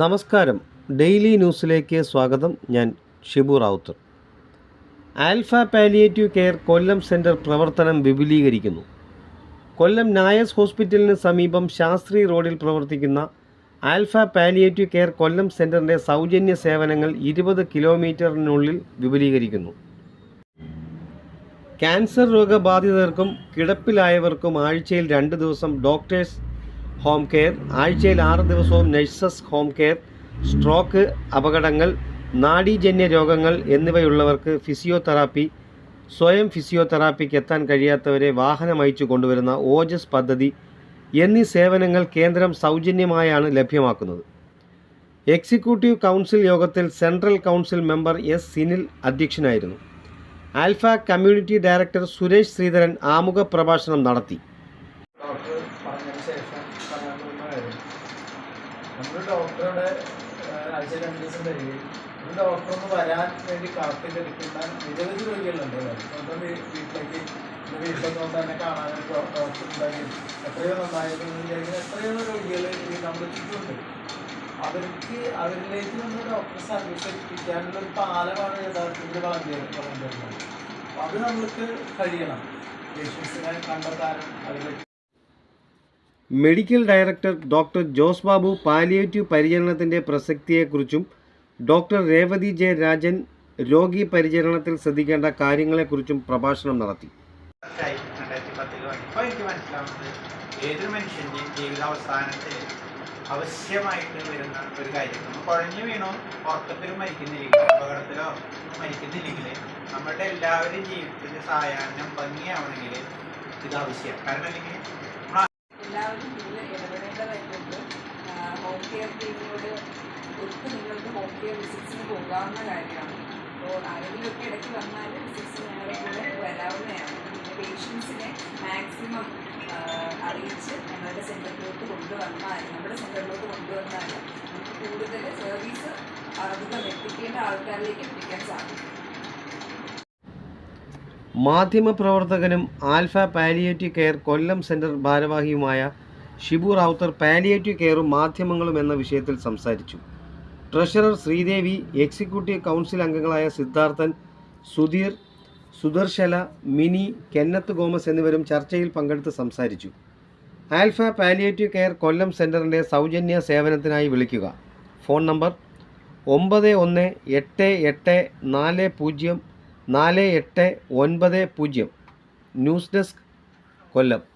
നമസ്കാരം. ഡെയിലി ന്യൂസിലേക്ക് സ്വാഗതം. ഞാൻ Shibu Ravuthar Alpha palliative care Kollam centre പ്രവർത്തനം വിപുലീകരിക്കുന്നു. കൊല്ലം നായസ് ഹോസ്പിറ്റലിന് സമീപം ശാസ്ത്രി റോഡിൽ പ്രവർത്തിക്കുന്ന ആൽഫ പാലിയേറ്റീവ് കെയർ കൊല്ലം സെന്ററിന്റെ സൗജന്യ സേവനങ്ങൾ ഇരുപത് കിലോമീറ്ററിനുള്ളിൽ വിപുലീകരിക്കുന്നു. ക്യാൻസർ രോഗബാധിതർക്കും കിടപ്പിലായവർക്കും ആഴ്ചയിൽ രണ്ട് ദിവസം ഡോക്ടേഴ്സ് ഹോം കെയർ ആഴ്ചയിൽ ആറ് ദിവസവും നഴ്സസ് ഹോം കെയർ സ്ട്രോക്ക് അപകടങ്ങൾ നാഡീജന്യ രോഗങ്ങൾ എന്നിവയുള്ളവർക്ക് ഫിസിയോതെറാപ്പി സ്വയം ഫിസിയോതെറാപ്പിക്ക് എത്താൻ കഴിയാത്തവരെ വാഹനമയച്ചു കൊണ്ടുവരുന്ന ഓജസ് പദ്ധതി എന്നീ സേവനങ്ങൾ കേന്ദ്രം സൗജന്യമായാണ് ലഭ്യമാക്കുന്നത്. എക്സിക്യൂട്ടീവ് കൗൺസിൽ യോഗത്തിൽ central council member S Sinil അധ്യക്ഷനായിരുന്നു. Alpha community director Suresh Sreedharan ആമുഖ പ്രഭാഷണം നടത്തി. പോകുന്ന കാര്യം നമ്മൾ ഡോക്ടറുടെ ആഴ്ച രണ്ട് ദിവസം തരികയും ഒരു ഡോക്ടർ ഒന്ന് വരാൻ വേണ്ടി കാത്തിരിക്കുന്ന നിരവധി രോഗികളുണ്ട്. സ്വന്തം വീട്ടിലേക്ക് വീട്ടിലൊക്കെ വന്ന് തന്നെ കാണാനൊക്കെ ഡോക്ടർ ഉണ്ടെങ്കിൽ എത്രയോ നന്നായിരുന്നു വിചാരിക്കുന്ന. എത്രയോ രോഗികൾ ഈ നമ്മുടെ ചുറ്റുമുണ്ട്. അവർക്ക് അവരിലേക്ക് നമ്മൾ ഡോക്ടർ സർവീസ് എത്തിക്കാനുള്ള ഒരു പാലമാണ് യഥാർത്ഥത്തിൽ വളണ്ടിയർമാർ അപ്പോൾ അത് നമ്മൾക്ക് കഴിയണം. പേഷ്യൻസിനെ കണ്ടെത്താനും അതിലേക്ക് medical director doctor Jose Babu palliative പരിചരണത്തിന്റെ പ്രസക്തിയെക്കുറിച്ചും ഡോക്ടർ രേവതി ജെ രാജൻ രോഗി പരിചരണത്തിൽ ശ്രദ്ധിക്കേണ്ട കാര്യങ്ങളെക്കുറിച്ചും പ്രഭാഷണം നടത്തി. ഇപ്പോൾ എനിക്ക് മനസ്സിലാവുന്നത് ഏതൊരു മനുഷ്യന്റെയും ജീവിതാവസാനത്തിൽ അവശ്യമായിട്ട് വരുന്ന ഒരു കാര്യം. കുഴഞ്ഞു വീണോ ഉറക്കത്തിലും മരിക്കുന്നില്ലെങ്കിൽ അപകടത്തിലോ മരിക്കുന്നില്ലെങ്കിൽ നമ്മുടെ എല്ലാവരും ജീവിതത്തിന്റെ സായാഹ്നം ഭംഗിയാവണമെങ്കിൽ ഇത് ആവശ്യം. കാരണം അല്ലെങ്കിൽ എല്ലാവരും ഇതിൽ ഇടപെടേണ്ടതായിട്ടുണ്ട്. ഹോം കെയർ ടീമിനോട് ഒത്ത് നിങ്ങൾക്ക് ഹോം കെയർ വിസിറ്റ്സിന് പോകാവുന്ന കാര്യമാണ്. അപ്പോൾ ആരെങ്കിലുമൊക്കെ ഇടയ്ക്ക് വന്നാൽ വിസിറ്റ്സ് ഞങ്ങളുടെ കൂടെ വരാവുന്നതാണ്. പേഷ്യൻസിനെ മാക്സിമം അറിയിച്ച് ഞങ്ങളുടെ സെന്ററിലോട്ട് കൊണ്ടുവന്നാൽ നമ്മുടെ സെന്ററിലോട്ട് കൊണ്ടുവന്നാൽ നമുക്ക് കൂടുതൽ സർവീസ് അധികം എത്തിക്കേണ്ട ആൾക്കാരിലേക്ക് എത്തിക്കാൻ സാധിക്കും. മാധ്യമപ്രവർത്തകനും Alpha palliative care Kollam centre ഭാരവാഹിയുമായ Shibu Rawther palliative കെയറും മാധ്യമങ്ങളും എന്ന വിഷയത്തിൽ സംസാരിച്ചു. ട്രഷറർ ശ്രീദേവി എക്സിക്യൂട്ടീവ് കൗൺസിൽ അംഗങ്ങളായ സിദ്ധാർത്ഥൻ സുധീർ സുദർശല മിനി കെന്നത്ത് ഗോമസ് എന്നിവരും ചർച്ചയിൽ പങ്കെടുത്ത് സംസാരിച്ചു. ആൽഫ പാലിയേറ്റീവ് കെയർ കൊല്ലം സെന്ററിന്റെ സൗജന്യ സേവനത്തിനായി വിളിക്കുക. ഫോൺ നമ്പർ ഒമ്പത് ഒന്ന് എട്ട് എട്ട് നാല് പൂജ്യം നാല് എട്ട് ഒൻപത് പൂജ്യം. News desk Kollam.